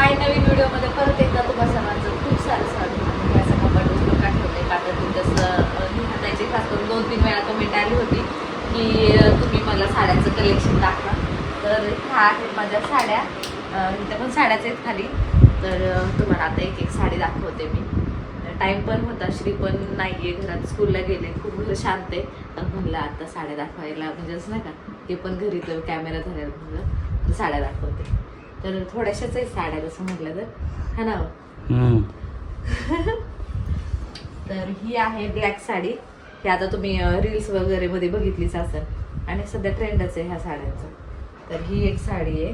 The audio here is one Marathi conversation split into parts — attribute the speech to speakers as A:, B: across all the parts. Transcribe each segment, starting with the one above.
A: हाय नवीन व्हिडिओमध्ये परत एकदा तुम्हा सर्वांचं खूप सारं स्वागत या सगळं बटन का ठेवलंय का तर तुमचं लिहिण्याची खास करून दोन तीन वेळा कमेंट आली होती की तुम्ही मला साड्यांचं कलेक्शन दाखवा. तर ह्या आहेत माझ्या साड्या. इथं पण साड्याच आहेत खाली. तर तुम्हाला आता एक एक साडी दाखवते मी. टाईम पण होता श्री पण नाही आहे घरात. स्कूलला गेले खूप घर शांत आहे तर म्हणलं आता साड्या दाखवायला म्हणजे असं नाही का हे पण घरी तर कॅमेरा धरायला म्हणलं तर साड्या दाखवते. तर थोड्याशाच आहेत साड्या जसं म्हटलं तर. हा ना. तर ही आहे ब्लॅक साडी. ही आता तुम्ही रील्स वगैरे मध्ये बघितलीच असेल. आणि सध्या ट्रेंडच आहे ह्या साड्यांचं. तर ही एक साडी आहे.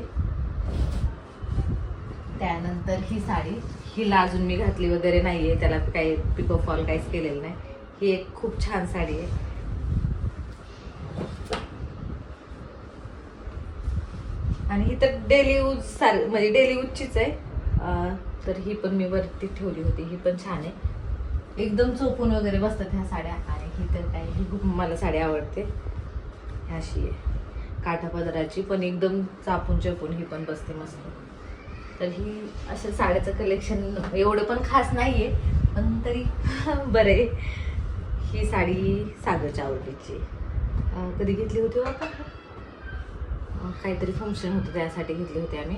A: त्यानंतर ही साडी. हिला अजून मी घातली वगैरे नाहीये. त्याला काही पिको फॉल काहीच केलेलं नाही. ही एक खूप छान साडी आहे. आणि ही तर डेली यूज सार म्हणजे डेली यूजचीच आहे. तर ही पण मी वरती ठेवली होती. ही पण छान आहे. एकदम चोपून वगैरे बसतात ह्या साड्या. आणि ही तर काय ही खूप मला साडी आवडते. ह्या अशी आहे. काठापदराची पण एकदम चापून चपून ही पण बसते मस्त. तर ही असं साड्याचं कलेक्शन एवढं पण खास नाही आहे पण तरी बरं आहे. ही साडी सागरच्या आवडीची कधी घेतली होती हो आपण? काहीतरी फंक्शन होतं त्यासाठी घेतले होते आम्ही.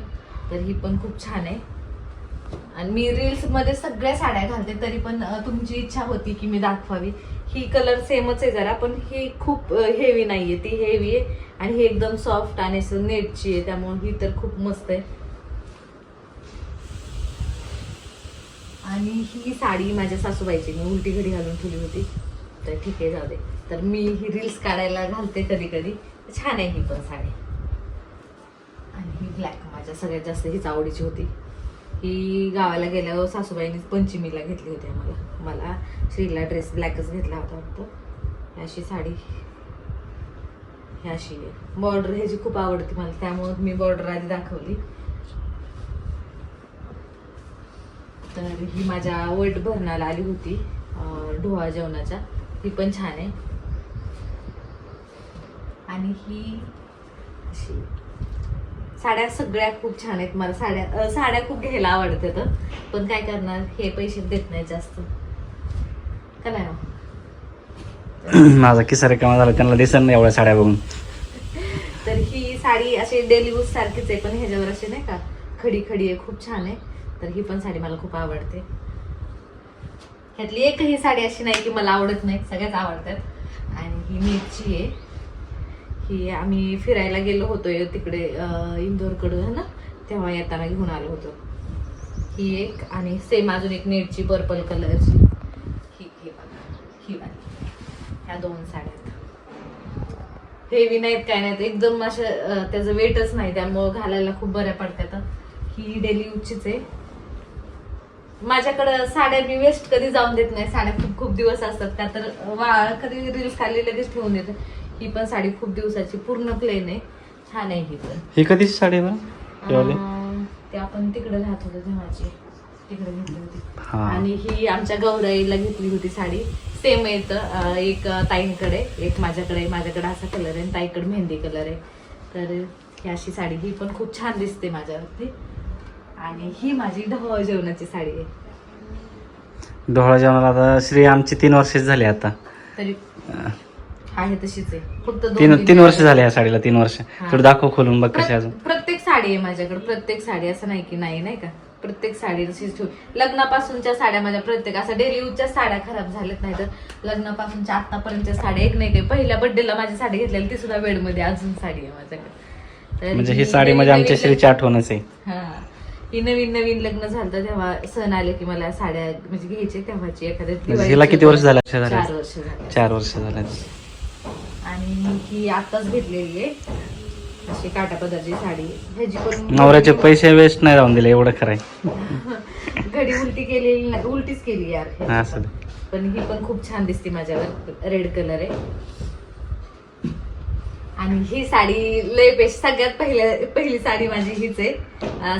A: तर ही पण खूप छान आहे. आणि मी रील्समध्ये सगळ्या साड्या घालते तरी पण तुमची इच्छा होती की मी दाखवावी. ही कलर सेमच आहे जरा पण ही खूप हेवी नाही आहे ती हेवी आहे आणि ही एकदम सॉफ्ट आणि असं नेटची आहे त्यामुळे ही तर खूप मस्त आहे. आणि ही साडी माझ्या सासूबाईची मी उलटी घडी घालून ठेवली होती. तर ठीक आहे जाऊ दे. तर मी ही रील्स काढायला घालते कधी कधी. छान आहे ही पण साडी. ब्लॅक माझ्या सगळ्यात जास्त हीच आवडीची होती. ही गावाला गेल्यावर सासूबाईनीच पंचमीला घेतली होती आम्हाला. मला श्रीला ड्रेस ब्लॅकच घेतला होता वाटतं. अशी साडी. अशी आहे. बॉर्डर ह्याची खूप आवडते मला. त्यामुळे मी बॉर्डर आधी दाखवली. तर ही माझ्या वट भरणाला आली होती ढोवा जेवणाच्या ही पण छान आहे. आणि ही अशी साड्या सगळ्या खूप छान आहेत. मला साड्या साड्या खूप घ्यायला आवडतात. पण काय करणार? हे पैसे देत नाही जास्त. का नाही?
B: माझा किस्सा रिकामा झाला त्यांना दिसत नाही एवढ्या साड्या बघून.
A: तर ही साडी अशी डेली यूज सारखीच आहे पण ह्याच्यावर अशी नाही का खडी खडी आहे खूप छान आहे. तर ही पण साडी मला खूप आवडते. ह्यातली एकही साडी अशी नाही की मला आवडत नाही सगळ्याच आवडतात. आणि ही नीटची आहे. की आम्ही फिरायला गेलो होतो तिकडे इंदोरकडं है ना? तेव्हा येताना घेऊन आलो होतो. ही एक आणि सेम अजून एक नेटची पर्पल कलरची ही ही बघा. ही वाली. ह्या दोन साड्या. आहेत हेवी नाहीत काय नाहीत. एकदम अशा त्याचं वेटच नाही. त्यामुळं घालायला खूप बऱ्या पडतात. ही डेली यूजचीच आहे. माझ्याकडं साड्या मी वेस्ट कधी जाऊन देत नाही. साड्या खूप खूप दिवस असतात. त्या तर वा कधी रील्स खाली लगेच ठेवून देते. ही पण साडी खूप दिवसाची पूर्ण प्लेन आहे. छान आहे ही पण.
B: ही कधीची साडी आहे बरं? तेवाली?
A: अं, ते आपण तिकडे राहत होतो तेव्हाची. तिकडे घेतली होती.
B: हा.
A: आणि ही आमच्या गौराईला घेतली होती साडी. सेम येत एक ताईंकडे. एक माझ्याकडे. माझ्याकडे असा कलर आहे आणि ताईकडे मेहंदी कलर आहे. तर ही अशी साडी. ही पण खूप छान दिसते माझ्यावरती. आणि ही माझी ढवळ जेवणाची साडी आहे.
B: डोळा जेवणाला आता श्री आमची तीन वर्ष झाली आता.
A: तरी
B: अं,
A: आहे तशीच आहे. फक्त दोन
B: तीन तीन वर्ष. झाले या साडीला तीन वर्ष. थोडं दाखव खोलून बघ कशी अजून.
A: प्रत- प्रत्येक साडी आहे माझ्याकडे. प्रत्येक साडी असं नाही की नाही नाही का? प्रत्येक साडी तशीच ठेवू. लग्नापासूनच्या साड्या माझ्या प्रत्येक असं डेली यूजच्या साड्या खराब झाल्यात नाही तर लग्नापासूनच्या आतापर्यंतच्या साड्या एक नाही काही पहिल्या बर्थडेला माझी साडी घेतलेली ती सुद्धा बेडमध्ये अजून साडी आहे माझ्याकडे. तर
B: म्हणजे ही साडी म्हणजे आमच्या श्रीची आठवणच आहे.
A: हा. ही नवीन नवीन लग्न झालं तेव्हा सण आले की मला साड्या म्हणजे घ्यायचे तेव्हाची एखाद्या
B: म्हणजे हिला किती? वर्ष झालं?
A: चार वर्ष झाले.
B: चार वर्ष झाले.
A: आणि ही आताच घेतलेली आहे. अशी काटापदरची साडी. ह्याची पण
B: नवऱ्याचे पैसे वेस्ट नाही राहून दिले एवढं खरं
A: घडी उलटी केलेली नाही उलटीच केली यार.
B: असं.
A: पण ही पण खूप छान दिसते माझ्यावर रेड कलर आहे. आणि ही साडी लय पेश सगळ्यात पहिल्या पहिली साडी माझी हीच आहे.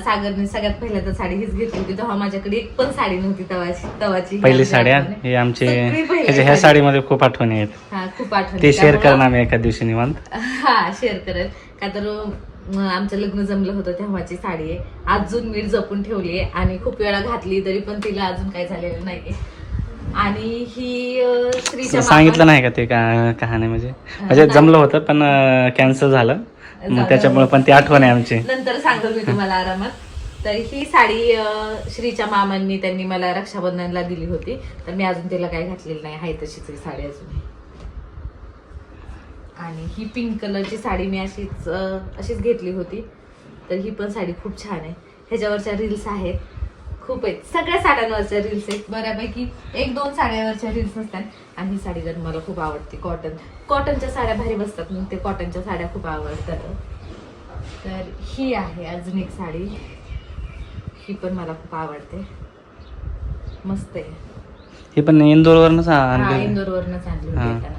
A: सागरने सगळ्यात पहिल्या तर साडी हीच घेतली होती. तेव्हा माझ्याकडे एक पण साडी नव्हती तवाची तवाची
B: पहिली साड्या. हे? आमचे ह्या
A: साडी.
B: साडीमध्ये खूप आठवणी आहेत.
A: हा खूप आठवण
B: ते शेअर
A: त्यामुळं-
B: करा आम्ही एका दिवशी निवांत.
A: हा शेअर करेल. का तर आमचं लग्न जमलं होतं तेव्हाची साडी आहे. अजून मी जपून ठेवली आहे आणि खूप वेळा घातली तरी पण तिला अजून काही झालेलं नाहीये. आणि ही श्रीच्या
B: सांगितलं नाही का ते का कहाणी म्हणजे? म्हणजे जमलं होतं पण कॅन्सल झालं. मग त्याच्यामुळे पण ती आठवण आहे आमची.
A: नंतर सांगतो मी तुम्हाला आरामात. तर ही साडी श्रीच्या मामांनी त्यांनी मला रक्षाबंधनला दिली होती. तर मी अजून तिला काही घातलेली नाही. आहे तशीच ही साडी अजून. आणि ही पिंक कलरची साडी मी अशीच अशीच घेतली होती. तर ही पण साडी खूप छान आहे. ह्याच्यावरच्या रील्स आहेत. खूप आहेत सगळ्या साड्यांवरच्या रील्स आहेत. बऱ्यापैकी एक दोन साड्यावरच्या रील्स असतात. आणि ही साडी तर मला खूप आवडते कॉटन कॉटनच्या साड्या भारी बसतात मग ते कॉटनच्या साड्या खूप आवडतात. तर ही आहे अजून एक साडी. ही पण मला खूप आवडते. मस्त आहे.
B: ही पण इंदोरवरनच
A: हा
B: आणली
A: इंदोरवरनच आणली होती
B: हा.
A: येताना.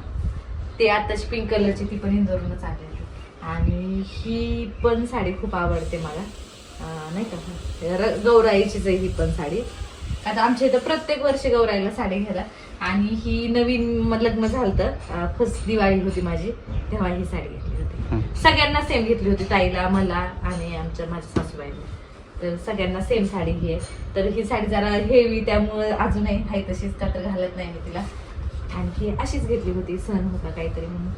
A: ते आताची पिंक कलरची ती पण इंदोरवरनच आणली आणि ही पण साडी खूप आवडते मला. नाही का? र- गौराईचीच आहे ही पण साडी. आता आमच्या इथं प्रत्येक वर्षी गौराईला साडी घ्यायला. आणि ही नवीन लग्न झालं फर्स्ट दिवाळी होती माझी तेव्हा ही साडी घेतली होती. सगळ्यांना सेम घेतली होती ताईला मला आणि आमच्या माझ्या सासूबाईला. तर सगळ्यांना सेम साडी घे तर ही साडी जरा हेवी त्यामुळे अजूनही आहे तशीच का तर घालत नाही मी तिला. आणि ही अशीच घेतली होती सण होता काहीतरी म्हणून.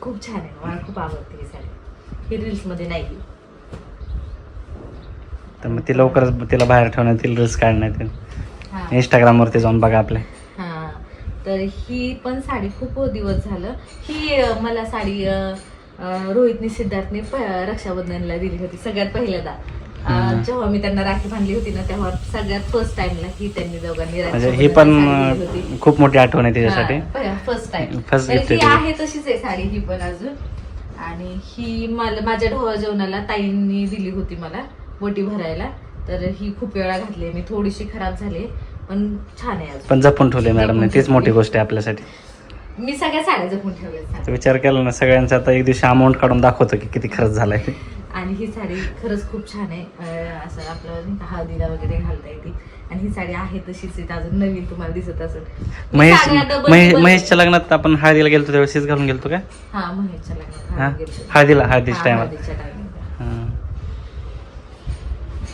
A: खूप छान आहे मला खूप आवडते ही साडी. ही रील्समध्ये नाही.
B: तर मग ती लवकरच तिला बाहेर ठेवण्यात येईल रील्स काढण्यात येईल. इंस्टाग्रामवरती जाऊन बघा आपल्या
A: हा. तर ही पण साडी खूप दिवस झालं. ही मला साडी रोहितनी सिद्धार्थने रक्षाबंधनला दिली होती सगळ्यात पहिल्यांदा. जेव्हा मी त्यांना राखी बांधली होती ना तेव्हा सगळ्यात फर्स्ट टाइमला ही त्यांनी दोघांनी
B: म्हणजे ही पण खूप मोठी आठवण आहे तिच्यासाठी.
A: फर्स्ट टाइम ही
B: आहे
A: आहे तशीच आहे साडी ही पण अजून. आणि ही मला माझ्या ढोवा जेवणाला ताईंनी दिली होती मला. बोटी भरायला तर ही खूप वेळा घातली. मी थोडीशी खराब झाली पण छान आहे
B: पण जपून ठेवले
A: जपून
B: तीच मोठी. गोष्ट आहे आपल्यासाठी.
A: मी सगळ्या साड्या जपून ठेवल्या
B: विचार केला ना सगळ्यांचा आता एक दिवशी अमाऊंट काढून दाखवतो की किती खर्च झालाय.
A: आणि ही साडी खरंच खूप छान आहे. असं आपलं हळदीला वगैरे घालता येते. आणि ही साडी आहे तशीच आहे अजून नवीन तुम्हाला दिसत असेल.
B: महेश महेशच्या लग्नात आपण हळदीला गेलतो त्यावेळेस घालून गेलतो का?
A: हा महेशच्या लग्नात.
B: हळदीला हळदीच्या टायमाला.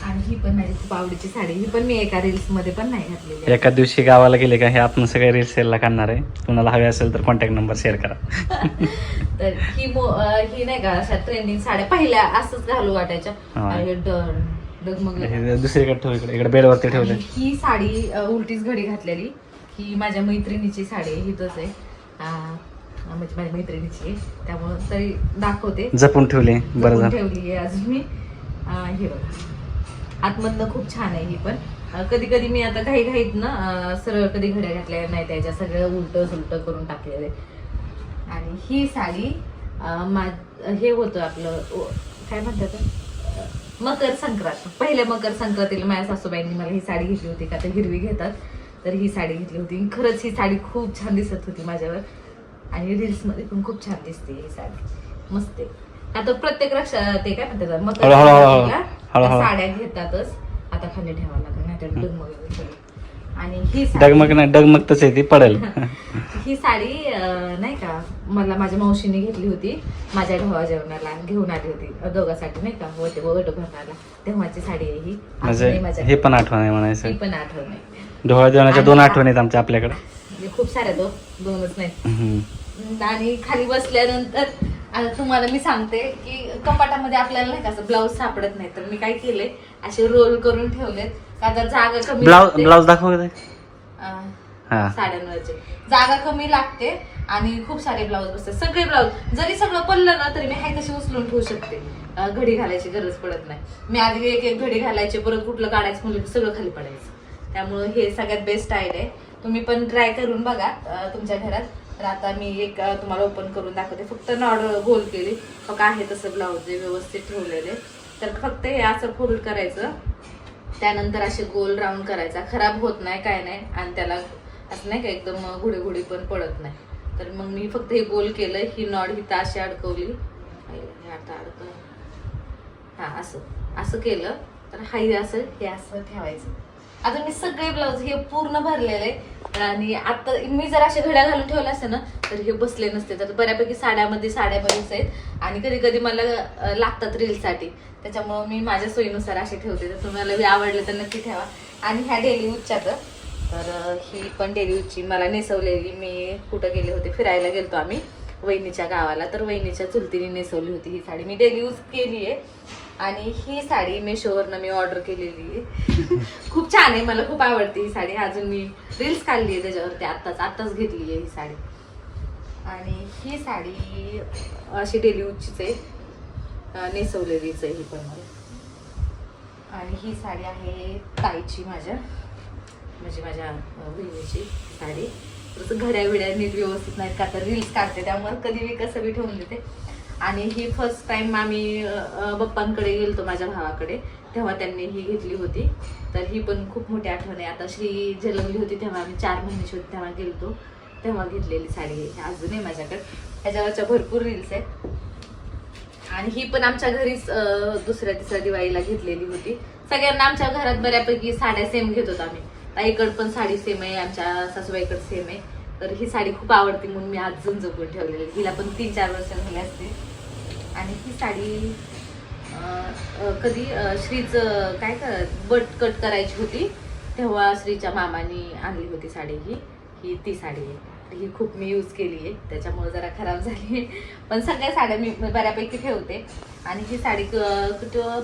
A: आणि ही पण माझी खूप आवडीची साडी. ही पण मी एका रील्समध्ये पण नाही घातलेली.
B: एका दिवशी गावाला गेले का हे आपण सगळे रील सेलला काढणार आहे. कुणाला हवे असेल तर कॉन्टॅक्ट नंबर शेअर करा.
A: तर ही मो- अं, ही नाही का अशा ट्रेंडिंग साड्या पहिल्या असंच घालू वाटायच्या.
B: हा.
A: आणि ड- डगमग
B: हे दुसरीकडे ठेव इकडे इकडे बेडवरती ठेवले
A: आणि ही साडी अ, उलटीच घडी घातलेली. ही माझ्या मैत्रिणीची साडी आहे ही तस आहे. आ, म्हणजे माझ्या मैत्रिणीची आहे. त्यामुळं तरी दाखवते.
B: जपून ठेवले बरं
A: जपून
B: झालं.
A: ठेवली आहे अजून मी. आ, हे बघा. आतमधनं खूप छान आहे ही पण. कधी कधी मी आता काही घाईत ना सरळ कधी घड्या घातल्या नाही त्याच्या सगळं उलट सुलट करून टाकलेलं. आहे आणि ही साडी मा हे होतं आपलं काय म्हणतात मकर संक्रांत. पहिल्या मकर संक्रांतीला माझ्या सासूबाईंनी मला ही साडी घेतली होती का तर हिरवी घेतात. तर ही साडी घेतली होती. खरंच ही साडी खूप छान दिसत होती माझ्यावर. आणि रील्समध्ये पण खूप छान दिसते ही साडी. मस्त आता प्रत्येक रक्षा ते काय म्हणतात मकर साड्या घेतातच. आता खाली ठेवावं लागेल डगमग. आणि ही साडी
B: डगमग नाही डगमगतच आहे ती पडेल.
A: ही साडी अं, नाही का मला माझ्या मावशीने घेतली होती. माझ्या ढोवा जेवणाला घेऊन आली होती. अं, दोघांसाठी नाही का वट वट भरणाला तेव्हाची साडी आहे ही.
B: म्हणजे
A: माझ्या
B: हे पण आठवण आहे
A: ही
B: म्हणायचं
A: पण आठवण आहे.
B: डोळा जेवणाच्या दोन
A: हा-
B: आठवणी आहेत आमच्या आपल्याकडे.
A: म्हणजे खूप साऱ्या दो दोनच नाही.
B: हम्म.
A: आणि खाली बसल्यानंतर आता तुम्हाला मी सांगते की कपाटामध्ये आपल्याला नाही का असं ब्लाऊज सापडत नाही तर मी काय केलंय असे रोल करून ठेवलेत. का तर जागा कमी
B: ब्लाऊज
A: लागते.
B: ब्लाऊज दाखव का ते?
A: अं,
B: हा.
A: साड्यांवरचे. जागा कमी लागते आणि खूप सारे ब्लाऊज बसतात. सगळे ब्लाऊज जरी सगळं पडलं ना तरी मी हाय तशी उचलून ठेवू शकते. अं, घडी घालायची गरज पडत नाही. मी आधी एक एक घडी घालायचे परत कुठलं काढायचं म्हणलं की सगळं खाली पडायचं. त्यामुळे हे सगळ्यात बेस्ट आयडिया आहे. तुम्ही पण ट्राय करून बघा अं, तुमच्या घरात. तर आता मी एक तुम्हाला ओपन करून दाखवते. फक्त नॉड गोल केली. फक्त आहे तसं ब्लाऊज व्यवस्थित ठेवलेले. तर फक्त हे असं फोल्ड करायचं. त्यानंतर असे गोल राऊंड करायचा. खराब होत नाही काय नाही. आणि त्याला असं नाही का एकदम घुडी पण पडत नाही. तर मग मी फक्त हे गोल केलं. ही नॉड ही ताशी अडकवली. हे आता अडकव हां असं. असं केलं. तर हाई असं हे असं ठेवायचं. आता मी सगळे ब्लाऊज हे पूर्ण भरलेले. आणि आता मी जर अशा घड्या घालून ठेवल्या असते ना तर हे बसले नसते. तर बऱ्यापैकी साड्यामध्ये साड्या साड्यामध्येच आहेत. आणि कधी कधी मला लागतात रीलसाठी त्याच्यामुळं मी माझ्या सोयीनुसार असे ठेवते. तर तुम्हाला आवडलं तर नक्की ठेवा. आणि ह्या डेली यूजच्या तर ही पण डेली यूजची मला नेसवलेली. मी कुठं गेले होते? फिरायला गेलतो आम्ही वहिनीच्या गावाला. तर वहिनीच्या चुलतीने नेसवली होती ही साडी. मी डेली यूज केली आहे आणि ही साडी मेशोवरनं मी ऑर्डर केलेली. आहे खूप छान आहे मला खूप आवडते ही साडी. अजून मी रील्स काढली आहे त्याच्यावरती आत्ताच आत्ताच घेतली आहे ही साडी. आणि ही साडी अशी डेली यूजचीच आहे. नेसवलेलीच आहे ही पण. मला आणि ही साडी आहे ताईची माझ्या. म्हणजे माझ्या बहिणीची साडी. तसं घड्या विड्या नीट व्यवस्थित नाहीत का तर रील्स काढते त्यामुळे कधी मी कसं बी ठेवून देते. आणि ही फर्स्ट टाइम आम्ही बप्पांकडे गेलो पप्पांकडे गेलतो माझ्या भावाकडे तेव्हा त्यांनी ही घेतली होती. तर ही पण खूप मोठी आठवण आहे. आता श्री जन्मली होती तेव्हा आम्ही चार महिन्याची होती तेव्हा गेलतो. तेव्हा घेतलेली साडी ही अजून आहे माझ्याकडे. ह्याच्यावरच्या भरपूर रील्स आहेत. आणि ही पण आमच्या घरीच दुसऱ्या तिसऱ्या दिवाळीला घेतलेली होती. सगळ्यांना आमच्या घरात बऱ्यापैकी साड्या सेम घेत होतो आम्ही. ताईकडे पण साडी सेम आहे आमच्या सासूबाईकडे सेम आहे. तर ही साडी खूप आवडते म्हणून मी अजून जपून ठेवलेली हिला पण तीन चार वर्ष झाले असते आणि ही साडी कधी श्रीचं श्रीच काय कर बट कट करायची होती तेव्हा श्रीच्या मामानी आणली होती साडी ही. ही ती साडी आहे. ही खूप मी यूज केली आहे. त्याच्यामुळे जरा खराब झाली आहे. पण सगळ्या साड्या मी बऱ्यापैकी ठेवते. आणि ही साडी क- कुठं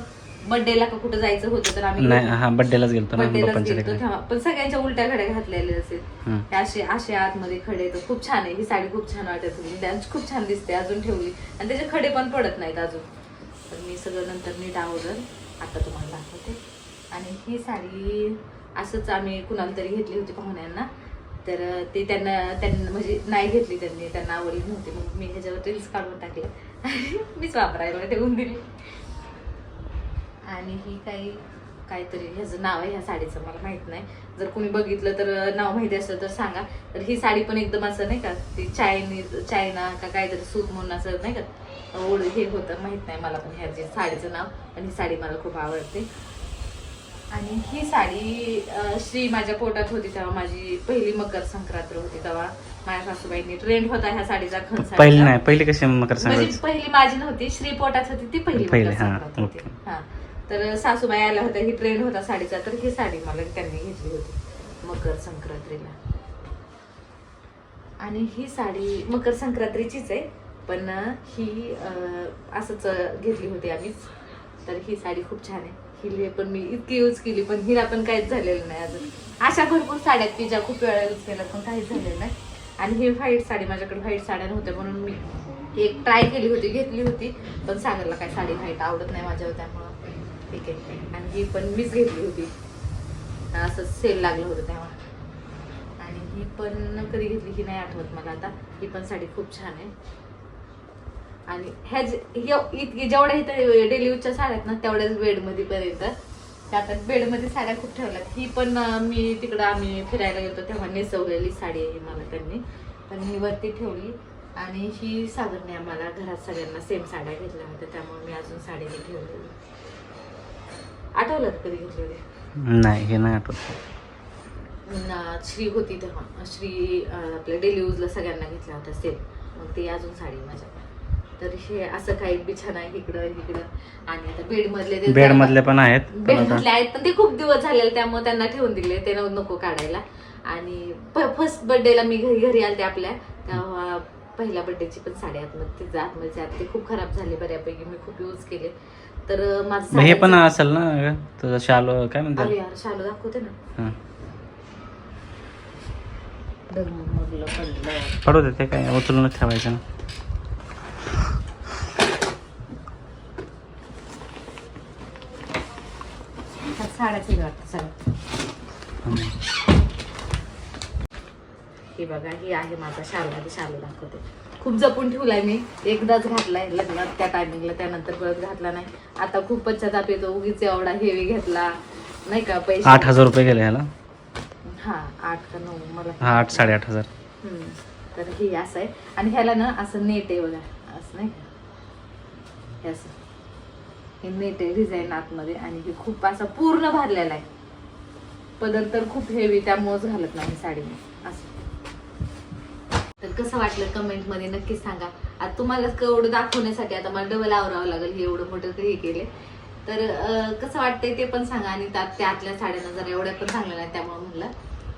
A: बर्थडेला का कुठं जायचं होतं तर आम्ही
B: नाही हा बड्डेलाच गेलतो ना
A: बर्थडेलाच
B: पप्पांच्या
A: गेलतो.
B: तिकडे
A: तेव्हा पण सगळ्यांच्या उलट्या घड्या घातलेल्या असेल.
B: हम्म.
A: हे असे असे आतमध्ये खडे तर खूप छान आहे. ही साडी खूप छान वाटत होती. डान्स खूप छान दिसते अजून ठेवली. आणि त्याचे खडे पण पडत नाहीत अजून. तर मी सगळं नंतर नीट आवडल आता तुम्हाला दाखवते. आणि ही साडी असंच आम्ही कुणाला तरी घेतली होती पाहुण्यांना. तर ते त्यांना त्यांना म्हणजे नाही घेतली त्यांनी. त्यांना आवडली नव्हती. मग मी ह्याच्यावर रील्स काढून टाकले. मीच वापरायला ठेवून दिली आणि ही काही काहीतरी ह्याचं नाव आहे ह्या साडीचं मला माहीत नाही. जर कोणी बघितलं तर नाव माहिती असलं तर सांगा. तर ही साडी पण एकदम असं नाही का ती चायनीज चायना का काहीतरी सूत म्हणून असं नाही का ओढ हे होतं माहीत नाही मला पण ह्याची साडीचं नाव. आणि ही साडी मला खूप आवडते. आणि ही साडी श्री माझ्या पोटात होती तेव्हा माझी पहिली मकर संक्रांत होती तेव्हा. माझ्या सासूबाईंनी ट्रेंड होता ह्या साडीचा साडीचा.
B: पहिली नाही पहिली कशी मकर
A: म्हणजे
B: संक्रांत?
A: पहिली माझी नव्हती श्री पोटात होती ती पहिली मकर संक्रांत होती. हा. तर सासूबाई आल्या होत्या ही ट्रेंड होता साडीचा तर ही साडी मला त्यांनी घेतली होती मकर संक्रांतीला. आणि ही साडी मकर संक्रांतीचीच आहे पण ही असंच घेतली होती आम्हीच तर ही साडी खूप छान आहे. ही पण मी इतकी यूज केली पण हिला पण काहीच झालेलं नाही अजून. अशा भरपूर साड्या तिच्या की ज्या खूप वेळा यूज केल्या पण काहीच झालेलं नाही. आणि ही व्हाईट साडी माझ्याकडे व्हाईट साड्या नव्हत्या म्हणून मी एक ट्राय केली होती घेतली होती पण सांगायला काय साडी व्हाईट आवडत नाही माझ्यावर त्यामुळं ठीक आहे. आणि ही पण मीच घेतली होती. असं सेल लागलं होतं तेव्हा. आणि ही पण कधी घेतली ही नाही आठवत मला आता. ही पण साडी खूप छान आहे. आणि ह्या इतकी जेवढ्या इथं डेली यूजच्या साड्या आहेत ना तेवढ्याच बेडमध्ये पण येतात. आता बेडमध्ये साड्या खूप ठेवल्यात. ही पण मी तिकडं आम्ही फिरायला गेलो तेव्हा नेसवलेली साडी आहे मला त्यांनी. पण ही वरती ठेवली. आणि ही साधनने आम्हाला घरात सगळ्यांना सेम साड्या घेतल्या होत्या. त्यामुळे मी अजून साडी ठेवलेली. आठवलं कधी घेतलेली
B: नाही हे नाही आठवत.
A: श्री होती तेव्हा. श्री आपल्या डेली यूजला सगळ्यांना घेतल्या होत्या सेम मग ती अजून साडी माझ्याकडे. तर हे असं काही बिछान आहे इकडं इकडं. आणि आता बेड मधले ते
B: बेड मधले पण आहेत
A: बेड मधले आहेत पण ते खूप दिवस झालेले त्यामुळे त्यांना ठेवून दिले. ते नको काढायला. आणि फर्स्ट बर्थडेला मी घरी घरी आलते आपल्या. तेव्हा पहिल्या बर्थडेची पण साडी आतमध्ये आतमध्ये आत ते खूप खराब झाले बऱ्यापैकी. मी खूप यूज केले. तर माझं
B: मग हे पण असेल ना तुझं शालो काय
A: अरे
B: म्हणतात
A: यार शालू दाखवते ना.
B: हा.
A: डगमगलं पडलं.
B: पडू दे ते काय उचलूनच ठेवायचं ना.
A: साड्याच सगळं
B: हम्म.
A: हे बघा ही आहे माझा शालू आधी शालू दाखवते. खूप जपून ठेवलाय मी. एकदाच घातलाय लग्नात त्या टायमिंगला त्यानंतर परत घातला नाही. आता खूप पश्चाताप येतो उगीच एवढा हेवी घेतला. नाही का पैसे
B: आठ हजार रुपये गेले ह्याला.
A: हा आठ का नऊ मला
B: हा आठ साडेआठ हजार.
A: हम्म. तर हे असं आहे. आणि ह्याला ना असं नेट आहे बघा असं नाही का? हे असं. हे नेट आहे डिझाईन आतमध्ये आणि हे खूप असं पूर्ण भरलेला आहे. पदर तर खूप हेवी त्यामुळेच घालत नाही साडी मी. असं. तर कसं वाटलं कमेंटमध्ये नक्कीच सांगा. आता तुम्हाला एवढं दाखवण्यासाठी आता मला डबल आवरावं लागेल हे एवढं मोठं हे केले. तर कसं वाटतंय ते पण सांगा आणि त्यात त्यातल्या साड्यांना जरा एवढ्या पण चांगल्या नाही त्यामुळे म्हणलं.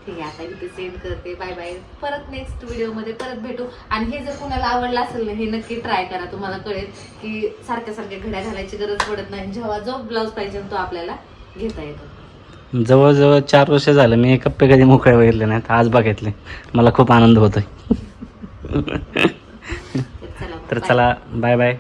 A: ठीक आहे आता इथे सेंड करते. बाय बाय परत नेक्स्ट व्हिडिओमध्ये परत भेटू. आणि हे जर कुणाला आवडलं असेल ना हे नक्की ट्राय करा. तुम्हाला कळेल की सारख्या सारख्या घड्या घालायची गरज पडत नाही. जेव्हा जो ब्लाऊज पाहिजे तो आपल्याला घेता येतो.
B: जवळजवळ चार वर्ष झालं मी हे कप्पे कधी मोकळे बघितले नाहीत. आज बघितले. मला खूप आनंद होतोय.
A: तर
B: चला बाय बाय